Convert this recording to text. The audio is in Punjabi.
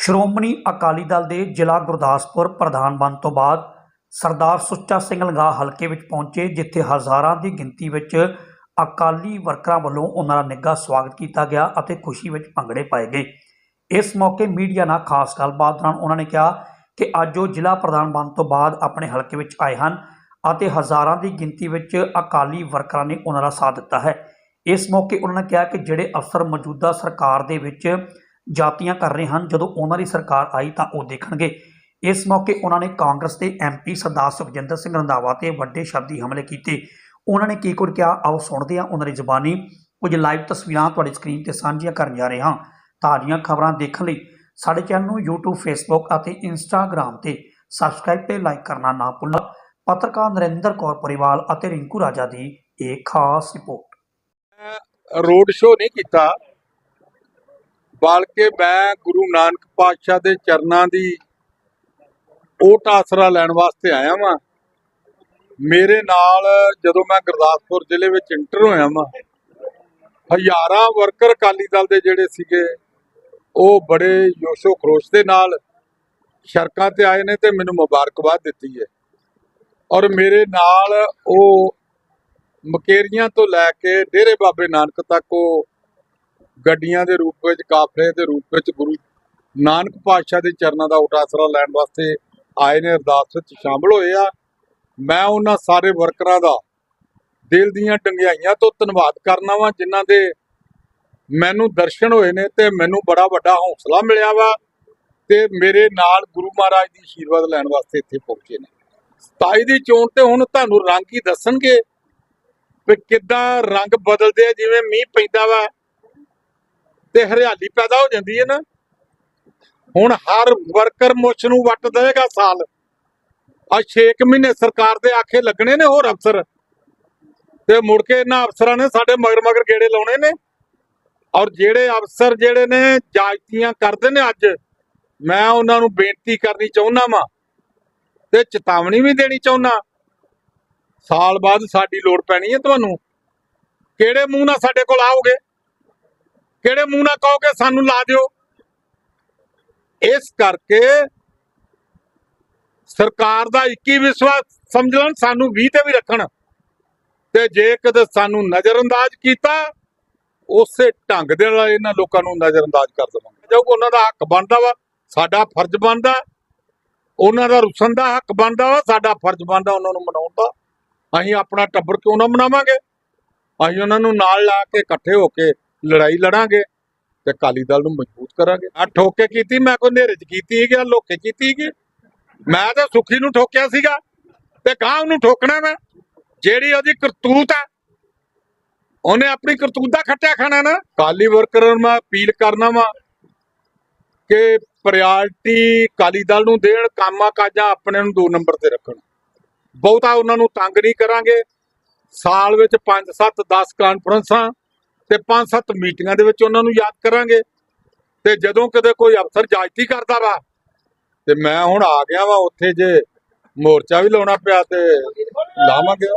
ਸ਼੍ਰੋਮਣੀ ਅਕਾਲੀ ਦਲ ਦੇ ਜ਼ਿਲ੍ਹਾ ਗੁਰਦਾਸਪੁਰ ਪ੍ਰਧਾਨ ਬਣਨ ਤੋਂ ਬਾਅਦ ਸਰਦਾਰ ਸੁੱਚਾ ਸਿੰਘ ਲੰਗਾ ਹਲਕੇ ਵਿੱਚ ਪਹੁੰਚੇ, ਜਿੱਥੇ ਹਜ਼ਾਰਾਂ ਦੀ ਗਿਣਤੀ ਵਿੱਚ ਅਕਾਲੀ ਵਰਕਰਾਂ ਵੱਲੋਂ ਉਹਨਾਂ ਦਾ ਨਿੱਘਾ ਸਵਾਗਤ ਕੀਤਾ ਗਿਆ ਅਤੇ ਖੁਸ਼ੀ ਵਿੱਚ ਭੰਗੜੇ ਪਾਏ ਗਏ। ਇਸ ਮੌਕੇ ਮੀਡੀਆ ਨਾਲ ਖਾਸ ਗੱਲਬਾਤ ਦੌਰਾਨ ਉਹਨਾਂ ਨੇ ਕਿਹਾ ਕਿ ਅੱਜ ਉਹ ਜ਼ਿਲ੍ਹਾ ਪ੍ਰਧਾਨ ਬਣਨ ਤੋਂ ਬਾਅਦ ਆਪਣੇ ਹਲਕੇ ਵਿੱਚ ਆਏ ਹਨ ਅਤੇ ਹਜ਼ਾਰਾਂ ਦੀ ਗਿਣਤੀ ਵਿੱਚ ਅਕਾਲੀ ਵਰਕਰਾਂ ਨੇ ਉਹਨਾਂ ਦਾ ਸਾਥ ਦਿੱਤਾ ਹੈ। ਇਸ ਮੌਕੇ ਉਹਨਾਂ ਨੇ ਕਿਹਾ ਕਿ ਜਿਹੜੇ ਅਫਸਰ ਮੌਜੂਦਾ ਸਰਕਾਰ ਦੇ ਵਿੱਚ ਜਾਤੀਆਂ ਕਰ ਰਹੇ ਹਨ। ਜਦੋਂ ਉਹਨਾਂ ਦੀ ਸਰਕਾਰ ਆਈ ਤਾਂ ਉਹ ਦੇਖਣਗੇ। ਇਸ ਮੌਕੇ ਉਹਨਾਂ ਨੇ ਕਾਂਗਰਸ ਦੇ ਐਮਪੀ ਸਰਦਾਰ ਸੁਖਜਿੰਦਰ ਸਿੰਘ ਰੰਧਾਵਾ ਤੇ ਵੱਡੇ ਸ਼ਬਦੀ ਹਮਲੇ ਕੀਤੇ। ਉਹਨਾਂ ਨੇ ਕੀ ਕੁਝ ਕਿਹਾ? ਆਓ ਸੁਣਦੇ ਹਾਂ ਉਹਨਾਂ ਦੀ ਜ਼ੁਬਾਨੀ। ਕੁਝ ਲਾਈਵ ਤਸਵੀਰਾਂ ਤੁਹਾਡੀ ਸਕਰੀਨ ਤੇ ਸਾਂਝੀਆਂ ਕਰਨ ਜਾ ਰਹੇ ਹਾਂ। ਤਾਜ਼ੀਆਂ ਖਬਰਾਂ ਦੇਖਣ ਲਈ ਸਾਡੇ ਚੈਨਲ ਨੂੰ YouTube, Facebook ਅਤੇ Instagram ਤੇ ਸਬਸਕ੍ਰਾਈਬ ਤੇ ਲਾਈਕ ਕਰਨਾ ਨਾ ਭੁੱਲਣਾ। ਪੱਤਰਕਾਰ ਨਰਿੰਦਰ ਕੌਰ ਪਰਿਵਾਲ ਅਤੇ ਰਿੰਕੂ ਰਾਜਾ ਦੀ ਇਹ ਖਾਸ ਰਿਪੋਰਟ। ਰੋਡ ਸ਼ੋਅ ਨਹੀਂ ਕੀਤਾ। ਬਲਕਿ ਮੈਂ ਗੁਰੂ ਨਾਨਕ ਪਾਤਸ਼ਾਹ ਦੇ ਚਰਨਾਂ ਦੀ ਓਟ ਆਸਰਾ ਲੈਣ ਵਾਸਤੇ ਆਇਆ ਵਾਂ। ਮੇਰੇ ਨਾਲ ਜਦੋਂ ਮੈਂ ਗੁਰਦਾਸਪੁਰ ਜ਼ਿਲ੍ਹੇ ਵਿੱਚ ਇੰਟਰ ਹੋਇਆ ਵਾਂ, ਹਜ਼ਾਰਾਂ ਵਰਕਰ ਅਕਾਲੀ ਦਲ ਦੇ ਜਿਹੜੇ ਸੀਗੇ, ਉਹ ਬੜੇ ਜੋਸ਼ੋ ਖਰੋਸ਼ ਦੇ ਨਾਲ ਸੜਕਾਂ ਤੇ ਆਏ ਨੇ ਤੇ ਮੈਨੂੰ ਮੁਬਾਰਕਬਾਦ ਦਿੱਤੀ ਹੈ। ਔਰ ਮੇਰੇ ਨਾਲ ਉਹ ਮਕੇਰੀਆਂ ਤੋਂ ਲੈ ਕੇ ਡੇਰੇ ਬਾਬੇ ਨਾਨਕ ਤੱਕ ਉਹ ਗੱਡੀਆਂ ਦੇ ਰੂਪ ਵਿੱਚ, ਕਾਫਲੇ ਦੇ ਰੂਪ ਵਿੱਚ ਗੁਰੂ ਨਾਨਕ ਪਾਤਸ਼ਾਹ ਦੇ ਚਰਨਾਂ ਦਾ ਉਟਾਸਰਾ ਲੈਣ ਵਾਸਤੇ ਆਏ ਨੇ, ਅਰਦਾਸ ਵਿੱਚ ਸ਼ਾਮਲ ਹੋਏ ਆ। ਮੈਂ ਉਹਨਾਂ ਸਾਰੇ ਵਰਕਰਾਂ ਦਾ ਦਿਲ ਦੀਆਂ ਡੰਗਿਆਈਆਂ ਤੋਂ ਧੰਨਵਾਦ ਕਰਨਾ ਵਾਂ, ਜਿਨ੍ਹਾਂ ਦੇ ਮੈਨੂੰ ਦਰਸ਼ਨ ਹੋਏ ਨੇ ਤੇ ਮੈਨੂੰ ਬੜਾ ਵੱਡਾ ਹੌਸਲਾ ਮਿਲਿਆ ਵਾ ਤੇ ਮੇਰੇ ਨਾਲ ਗੁਰੂ ਮਹਾਰਾਜ ਦੀ ਆਸ਼ੀਰਵਾਦ ਲੈਣ ਵਾਸਤੇ ਇੱਥੇ ਪਹੁੰਚੇ ਨੇ। 27 ਦੀ ਚੋਣ ਤੇ ਹੁਣ ਤੁਹਾਨੂੰ ਰੰਗ ਹੀ ਦੱਸਣਗੇ ਵੀ ਕਿੱਦਾਂ ਰੰਗ ਬਦਲਦੇ ਆ, ਜਿਵੇਂ ਮੀਂਹ ਪੈਂਦਾ ਵਾ। ਤੇ ਹਰਿਆਲੀ ਪੈਦਾ ਹੋ ਜਾਂਦੀ ਹੈ ਨਾ। ਹੁਣ ਹਰ ਵਰਕਰ ਮੁੱਛ ਨੂੰ ਵੱਟ ਦੇਵੇਗਾ ਸਾਲ। ਆ 6 ਮਹੀਨੇ ਸਰਕਾਰ ਦੇ ਆਖੇ ਲੱਗਣੇ ਨੇ ਹੋਰ ਅਫਸਰ। ਤੇ ਮੁੜ ਕੇ ਇਹਨਾਂ ਅਫਸਰਾਂ ਨੇ ਸਾਡੇ ਮਗਰ ਮਗਰ ਗੇੜੇ ਲਾਉਣੇ ਨੇ। ਔਰ ਜਿਹੜੇ ਅਫਸਰ ਜਿਹੜੇ ਨੇ ਜਾਇਤੀਆਂ ਕਰਦੇ ਨੇ ਅੱਜ, ਮੈਂ ਉਹਨਾਂ ਨੂੰ ਬੇਨਤੀ ਕਰਨੀ ਚਾਹੁੰਦਾ ਵਾਂ ਤੇ ਚੇਤਾਵਨੀ ਵੀ ਦੇਣੀ ਚਾਹੁੰਦਾ ਸਾਲ ਬਾਅਦ ਸਾਡੀ ਲੋੜ ਪੈਣੀ ਹੈ ਤੁਹਾਨੂੰ। ਕਿਹੜੇ ਮੂੰਹ ਨਾਲ ਸਾਡੇ ਕੋਲ ਆਓਗੇ? ਕਿਹੜੇ ਮੂੰਹ ਨਾਲ ਕਹੋਗੇ ਸਾਨੂੰ ਲਾ ਦਿਓ। ਇਸ ਕਰਕੇ ਸਰਕਾਰ ਦਾ 21 ਵਿਸ਼ਵਾਸ ਸਮਝ ਲੈਣ, ਸਾਨੂੰ 20 ਤੇ ਵੀ ਰੱਖਣ। ਤੇ ਜੇ ਕਦੇ ਸਾਨੂੰ ਨਜ਼ਰਅੰਦਾਜ਼ ਕੀਤਾ, ਉਸੇ ਢੰਗ ਦੇ ਨਾਲ ਇਹਨਾਂ ਲੋਕਾਂ ਨੂੰ ਨਜ਼ਰਅੰਦਾਜ਼ ਕਰ ਦੇਵਾਂਗੇ। ਜੋ ਉਹਨਾਂ ਦਾ ਹੱਕ ਬਣਦਾ ਵਾ, ਸਾਡਾ ਫਰਜ਼ ਬਣਦਾ। ਉਹਨਾਂ ਦਾ ਰੁਸਨ ਦਾ ਹੱਕ ਬਣਦਾ ਵਾ, ਸਾਡਾ ਫਰਜ਼ ਬਣਦਾ ਉਹਨਾਂ ਨੂੰ ਮਨਾਉਣ ਦਾ। ਅਸੀਂ ਆਪਣਾ ਟੱਬਰ ਕਿਉਂ ਨਾ ਮਨਾਵਾਂਗੇ? ਅਸੀਂ ਉਹਨਾਂ ਨੂੰ ਨਾਲ ਲਾ ਕੇ ਇਕੱਠੇ ਹੋ ਕੇ ਲੜਾਈ ਲੜਾਂਗੇ ਤੇ ਅਕਾਲੀ ਦਲ ਨੂੰ ਮਜ਼ਬੂਤ ਕਰਾਂਗੇ। ਆ ਠੋਕੇ ਕੀਤੀ, ਮੈਂ ਕੋਈ ਹਨੇਰੇ ਚ ਕੀਤੀ ਹੈਗੀ ਲੋਕੇ ਕੀਤੀ ਹੈਗੀ ਮੈਂ ਤਾਂ ਸੁਖੀ ਨੂੰ ਠੋਕਿਆ ਸੀਗਾ ਤੇ ਗਾਂ ਉਹਨੂੰ ਠੋਕਣਾ ਮੈਂ। ਜਿਹੜੀ ਉਹਦੀ ਕਰਤੂਤ ਆ ਉਹਨੇ ਆਪਣੀ ਕਰਤੂਤ ਦਾ ਖੱਟਿਆ ਖਾਣਾ ਨਾ। ਕਾਲੀ ਵਰਕਰਾਂ ਨੂੰ ਮੈਂ ਅਪੀਲ ਕਰਨਾ ਵਾ ਕਿ ਪ੍ਰਾਇੋਰਟੀ ਕਾਲੀ ਦਲ ਨੂੰ ਦੇਣ ਕੰਮਾਂ ਕਾਜਾਂ ਆਪਣੇ ਨੂੰ ਦੋ ਨੰਬਰ ਤੇ ਰੱਖਣ। ਬਹੁਤਾ ਉਹਨਾਂ ਨੂੰ ਤੰਗ ਨਹੀਂ ਕਰਾਂਗੇ। ਸਾਲ ਵਿੱਚ 5 7 10 ਕਾਨਫਰੰਸਾਂ ਤੇ 5 7 ਮੀਟਿੰਗਾਂ ਦੇ ਵਿੱਚ ਉਹਨਾਂ ਨੂੰ ਯਾਦ ਕਰਾਂਗੇ। ਤੇ ਜਦੋਂ ਕਦੇ ਕੋਈ ਅਫਸਰ ਜਾਇਤੀ ਕਰਦਾ ਵਾ, ਤੇ ਮੈਂ ਹੁਣ ਆ ਗਿਆ ਵਾ, ਉੱਥੇ ਜੇ ਮੋਰਚਾ ਵੀ ਲਾਉਣਾ ਪਿਆ ਤੇ ਲਾਵਾਂਗੇ।